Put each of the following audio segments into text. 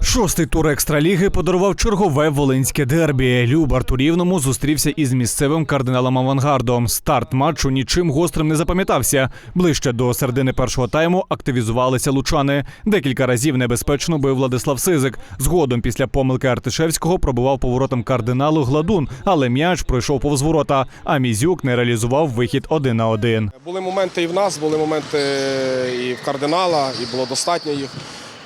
Шостий тур екстраліги подарував чергове волинське дербі. Любарт у Рівному зустрівся із місцевим кардиналом авангардом. Старт матчу нічим гострим не запам'ятався. Ближче до середини першого тайму активізувалися лучани. Декілька разів небезпечно бив Владислав Сизик. Згодом після помилки Артишевського пробував поворотом кардиналу Гладун, але м'яч пройшов повз ворота. А Мізюк не реалізував вихід один на один. Були моменти і в нас, були моменти і в кардинала, і було достатньо їх.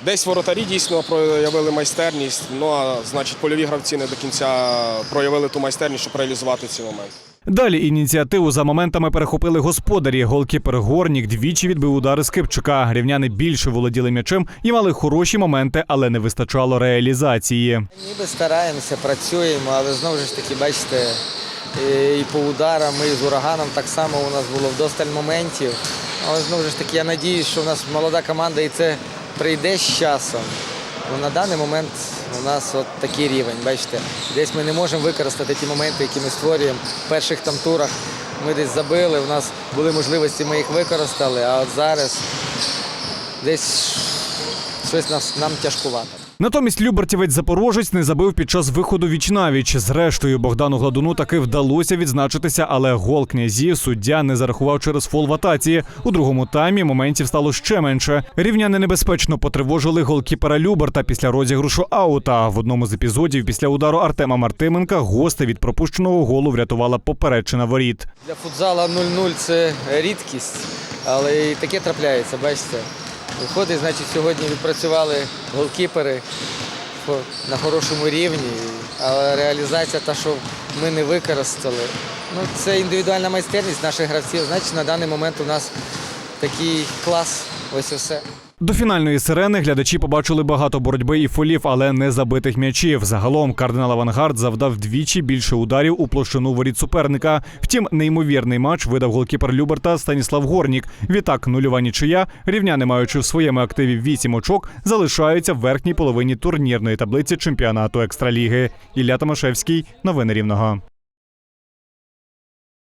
Десь воротарі дійсно проявили майстерність. Ну а значить, польові гравці не до кінця проявили ту майстерність, щоб реалізувати ці моменти. Далі ініціативу за моментами перехопили господарі. Голкіпер Горнік двічі відбив удари з Кипчука. Рівняни більше володіли м'ячем і мали хороші моменти, але не вистачало реалізації. Ніби стараємося, працюємо, але знову ж таки, бачите, і- і по ударам, і з ураганом так само у нас було вдосталь моментів. Але знову ж таки, я надіюсь, що у нас молода команда і це прийде з часом. Ну, на даний момент у нас от такий рівень, бачите. Десь ми не можемо використати ті моменти, які ми створюємо в перших там турах. Ми десь забили, у нас були можливості, ми їх використали, а от зараз десь щось нам тяжкувато. Натомість Любертівець Запорожець не забив під час виходу віч навіч. Зрештою, Богдану Гладуну таки вдалося відзначитися, але гол князів суддя не зарахував через фол в атаці. У другому таймі моментів стало ще менше. Рівняни небезпечно потривожили голкіпера Люберта після розігрушу аута. В одному з епізодів після удару Артема Мартименка гости від пропущеного голу врятувала поперечина воріт. Для футзала 0-0 це рідкість, але і таке трапляється, бачите. Виходить, значить, сьогодні відпрацювали голкіпери на хорошому рівні, але реалізація та, що ми не використали, ну, це індивідуальна майстерність наших гравців. Значить, на даний момент у нас такий клас, ось і все. До фінальної сирени глядачі побачили багато боротьби і фолів, але не забитих м'ячів. Загалом кардинал Авангард завдав двічі більше ударів у площину воріт суперника. Втім, неймовірний матч видав голкіпер Люберта Станіслав Горнік. Відтак, нульова нічия, рівняни, маючи в своєму активі 8 очок, залишаються в верхній половині турнірної таблиці чемпіонату екстраліги. Ілля Томашевський, новини Рівного.